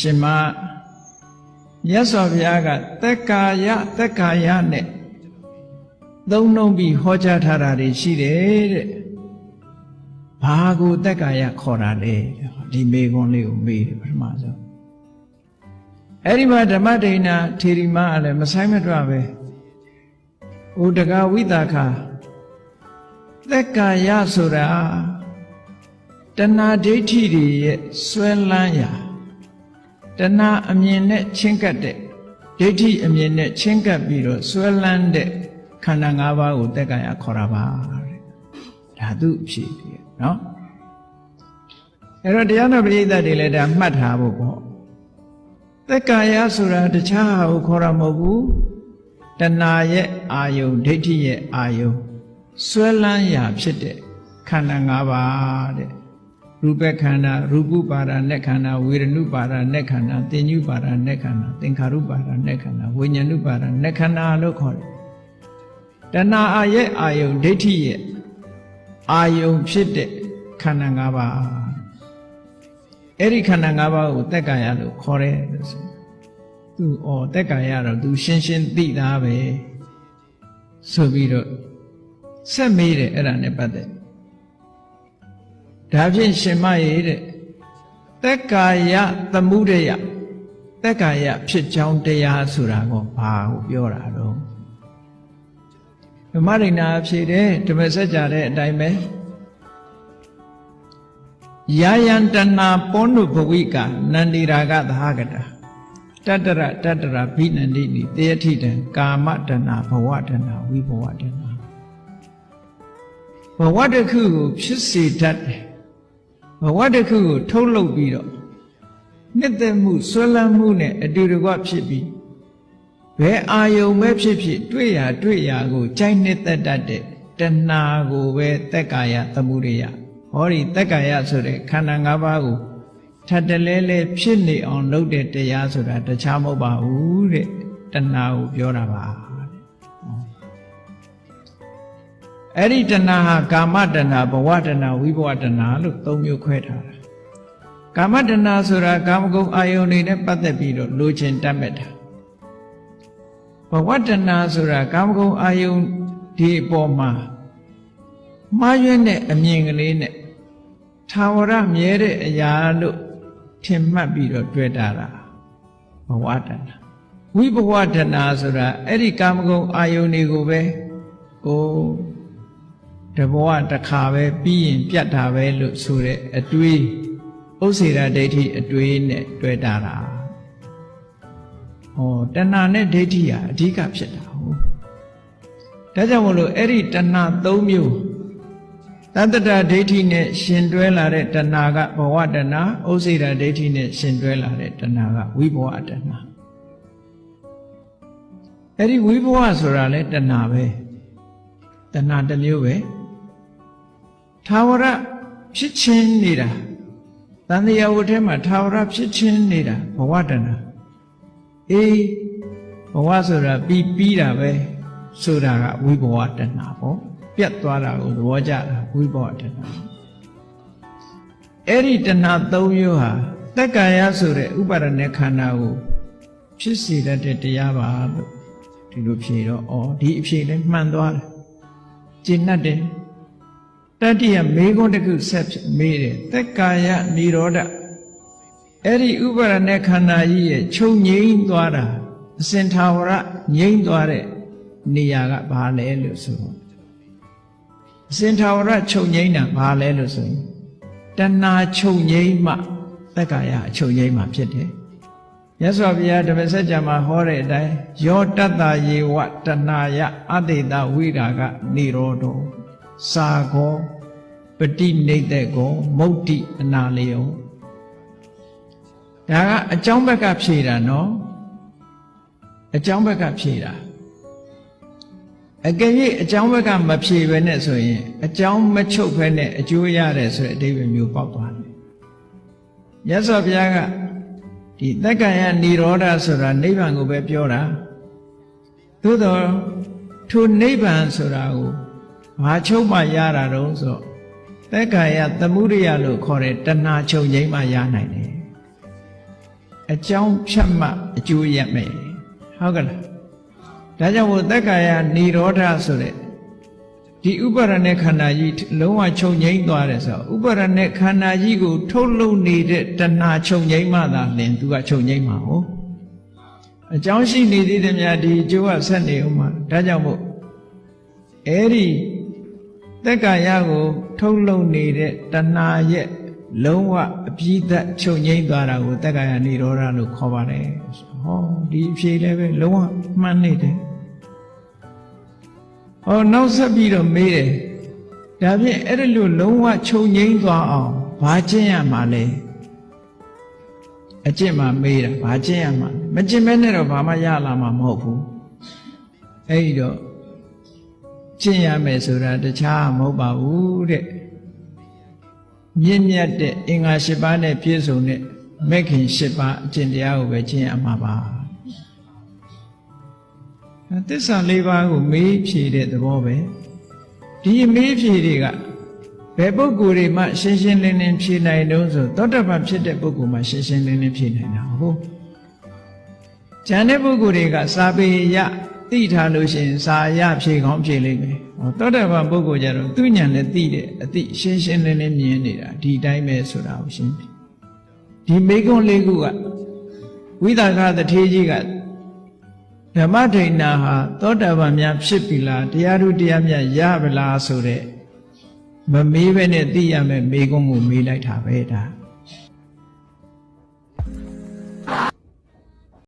ရှင်မမြတ်စွာဘုရားကသက်ကာယသက်ကာယနဲ့သုံးနှုံးပြီးဟောကြားထားတာတွေရှိတယ်တဲ့ဘာကိုသက်ကာယခေါ်တာလဲဒီမေခွန်းလေးကိုမေးတယ်ပထမဆုံးအဲ့ဒီမှာဓမ္မဒိဏထေရီမကလည်းမဆိုင်မတွပဲဥဒကဝိတာခသက်ကာယဆိုတာတဏှာဒိဋ္ဌိတွေရဲ့ဆွဲလန်းရာ တဏှာအမြင်နဲ့ချင်းကပ်တဲ့ဒိဋ္ဌိအမြင်နဲ့ချင်းကပ်ပြီးတော့ဆွဲလန်းတဲ့ခန္ဓာ၅ပါးကိုသက်ကာယခေါ်တာပါတဲ့ဒါသူအဖြစ်ပြည့်နော်အဲ့တော့တရားတော်ပရိသတ်တွေလည်းဒါမှတ်ထားဖို့ပေါ့သက်ကာယဆိုတာတခြားဟာကိုခေါ်တာမဟုတ်ဘူးတဏှာရဲ့အာယုံဒိဋ္ဌိရဲ့အာယုံဆွဲလန်းရာဖြစ်တဲ့ခန္ဓာ၅ပါးတဲ့ ရူပခန္ဓာရူပုပါဒနဲ့ခန္ဓာဝေဒနုပါဒနဲ့ခန္ဓာသင်ညုပါဒနဲ့ခန္ဓာသင်္ခါရုပါဒနဲ့ခန္ဓာဝိညာဏုပါဒနဲ့ခန္ဓာလို့ခေါ်တယ်တဏှာအာရဲ့အာယုံဒိဋ္ဌိရဲ့အာယုံဖြစ်တဲ့ခန္ဓာ၅ပါးအဲ့ဒီခန္ဓာ၅ပါးကိုတက်ကာယလို့ခေါ်တယ်လို့ဆိုသူဩတက်ကာယတော့သူရှင်းရှင်းသိသားပဲဆိုပြီးတော့ဆက်မေးတယ်အဲ့ဒါနဲ့ပတ်သက် ဒါဖြင့်ရှင်မရေတဲ့တက်ကာယသမှုရယတက်ကာယဖြစ်ကြောင်းတရားဆိုတာကိုဘာကိုပြောတာတော့ဓမ္မရိဏအဖြစ်တဲ့ဓမ္မစကြာတဲ့အတိုင်းပဲယာယံတဏပောနုဘဝိကနန္ဒီရာဂသဟကတာတတ္တရတတ္တရဘိနန္တိနိတေယထိတံကာမတဏဘဝတဏဝိဘဝတဏဘဝတစ်ခုကိုဖြစ်စေတတ်တယ် ဘဝတစ်ခုကိုထုတ်လုပ်ပြီးတော့နှစ်သက်မှုဆွဲလန်းမှုနဲ့အတူတကွဖြစ်ပြီးဘယ်အာယုံပဲဖြစ်ဖြစ်တွေ့ရတွေ့ရကိုကြိုက်နှစ်သက်တတ်တဲ့တဏှာကိုပဲတက်ကာယသမှုရိယဟောဒီတက်ကာယဆိုတဲ့ခန္ဓာ၅ပါးကိုထပ်တလဲလဲဖြစ်နေအောင်လုပ်တဲ့တရားဆိုတာတခြားမဟုတ်ပါဘူးတဲ့တဏှာကိုပြောတာပါ အဲ့ဒီတဏှာဟာကာမတဏှာဘဝတဏှာဝိဘဝတဏှာလို့သုံးမျိုးခွဲထားတာကာမတဏှာဆိုတာကာမဂုဏ်အာယုန်တွေနဲ့ပတ်သက်ပြီးတော့လိုချင်တတ်မဲ့တာဘဝတဏှာဆိုတာကာမဂုဏ်အာယုန်ဒီအပေါ်မှာမှားယွင်းတဲ့အမြင်ကလေးနဲ့သာဝရမြဲတဲ့အရာလို့ထင်မှတ်ပြီးတော့တွေ့တာတာဘဝတဏှာဝိဘဝတဏှာဆိုတာအဲ့ဒီကာမဂုဏ်အာယုန်တွေကိုပဲကို တဘဝတစ်ခါပဲပြီးရင်ပြတ်တာပဲလို့ဆိုတဲ့အတွေးဥစ္စေရဒိဋ္ဌိအတွေးနဲ့တွေ့တာတာဟောတဏှာနဲ့ဒိဋ္ဌိဟာအဓိကဖြစ်တာဟုတ်ဒါကြောင့်မလို့အဲ့ဒီတဏှာ၃မျိုးတတ္တဒဒိဋ္ဌိနဲ့ရှင်တွဲလာတဲ့တဏှာကဘဝတဏှာဥစ္စေရဒိဋ္ဌိနဲ့ရှင်တွဲလာတဲ့တဏှာကဝိဘဝတဏှာအဲ့ဒီဝိဘဝဆိုတာလဲတဏှာပဲတဏှာတစ်မျိုးပဲ သာဝရဖြစ်ချင်းနေတာတန်တရားဝတ်ထဲမှာသာဝရဖြစ်ချင်းနေတာဘဝတဏှာအေးဘဝဆိုတာပြီးပြီးတာပဲဆိုတာကဝိဘဝတဏှာပေါ့ပြတ်သွားတာကိုသဘောကျတာဝိဘဝတဏှာအဲ့ဒီတဏှာ၃မျိုးဟာတက္ကာယဆိုတဲ့ဥပါဒณะခန္ဓာကိုဖြစ်စေတတ်တဲ့တရားပါလို့ဒီလိုဖြေတော့ဩဒီအဖြေလည်းမှန်သွားတယ်ကျင့်တတ်တယ် တတိယမေခွန်းတစ်ခုဆက်မေးတယ်သက်ကာယនិရောဓအဲ့ဒီဥပါရณะခန္ဓာကြီးရဲ့ချုပ်ငိမ့်သွားတာအစင်ထာဝရငိမ့်သွားတဲ့နေရာကဘာလဲလို့ဆိုအစင်ထာဝရချုပ်ငိမ့်တာဘာလဲလို့ဆိုရင်တဏှာချုပ်ငိမ့်မှသက်ကာယအချုပ်ငိမ့်မှဖြစ်တယ်မြတ်စွာဘုရားဓမ္မစကြာမှာဟောတဲ့အတိုင်းယောတတ္တယေဝတဏှာယအတေတဝိရာကនិရောဓော စာကောပฏิနေသက်ကောမုတ်တိအနာလျောဒါကအကြောင်းဘက်ကဖြေတာနော်အကြောင်းဘက်ကဖြေတာအကယ်၍အကြောင်းဘက်ကမဖြေဘဲနဲ့ဆိုရင်အကြောင်းမချုပ်ဘဲနဲ့အကျိုးရတယ်ဆိုတဲ့အဓိပ္ပာယ်မျိုးပေါက်သွားတယ်မြတ်စွာဘုရားကဒီတက္ကယនិရောဓဆိုတာနိဗ္ဗာန်ကိုပဲပြောတာသို့တော့ထိုနိဗ္ဗာန်ဆိုတာကို ဘာချုပ်မှရတာတော့ဆိုသက်ကာယသမှုရိယလို့ခေါ်တဲ့တဏှာချုပ်ငိမ့်မှရနိုင်တယ် အကြောင်းဖြတ်မှအကျိုးရမယ်ဟုတ်ကလားဒါကြောင့်မို့သက်ကာယនិရောဓဆိုတဲ့ဒီဥပါရณะခန္ဓာကြီးလုံးဝချုပ်ငိမ့်သွားတယ်ဆိုတော့ဥပါရณะခန္ဓာကြီးကိုထုတ်လုပ်နေတဲ့တဏှာချုပ်ငိမ့်မှသာလင်သူကချုပ်ငိမ့်မှာဟုတ်အကြောင်းရှိနေသေးတယ်များဒီအကျိုးကဆက်နေဦးမှာဒါကြောင့်မို့အဲ့ဒီ သက်ကာယကို ထုတ်လုပ်နေတဲ့တဏှာရဲ့လုံးဝအပြည့်သက်ချုပ်ငိမ့်သွားတာကိုသက်ကာယនិရောဓလို့ခေါ်ပါတယ်ဟောဒီအဖြေလည်းပဲလုံးဝမှန်နေတယ်ဟောနောက်ဆက်ပြီးတော့မေးတယ်ဒါဖြင့်အဲ့ဒီလိုလုံးဝချုပ်ငိမ့်သွားအောင်ဘာကျင့်ရမှာလဲအကျင့်မှာမေးတာဘာကျင့်ရမှာလဲမကျင့်မဲနဲ့တော့ဘာမှရလာမှာမဟုတ်ဘူးအဲ့ဒီတော့ ကျင့်ရမယ်ဆိုတာတခြားမဟုတ်ပါဘူးတဲ့မြင့်မြတ်တဲ့အင်္ဂါ၈ပါးနဲ့ပြည့်စုံတဲ့မဲ့ခင်၈ပါးအကျင့်တရားကိုပဲကျင့်ရမှာပါအဲသစ္စာ၄ပါးကိုမေးဖြေတဲ့သဘောပဲဒီမေးဖြေတွေကဘယ်ပုဂ္ဂိုလ်တွေမှရှင်းရှင်းလင်းလင်းဖြေနိုင်တုံးဆိုသောတပန်ဖြစ်တဲ့ပုဂ္ဂိုလ်မှရှင်းရှင်းလင်းလင်းဖြေနိုင်တာဟုတ်ကျန်တဲ့ပုဂ္ဂိုလ်တွေကစာပေရ သိထားလို့ရှိရင်စာရဖြေကောင်းဖြေလိမ့်မယ်ဟောသောတပန်ပုဂ္ဂိုလ်ကြတော့သူညံနဲ့သိတဲ့အသိရှင်းရှင်းလင်းလင်းမြင်နေတာဒီတိုင်းပဲဆိုတာကိုရှင်းပြီဒီမေကွန်းလေးခုကဝိသကသထေးကြီးကဓမ္မဒိဏဟာသောတာပန်များဖြစ်ပြီလားတရားထုတရားမြတ်ရပါလားဆိုတဲ့မမေးပဲနဲ့သိရမယ်မေကွန်းကိုမေးလိုက်တာပဲဒါ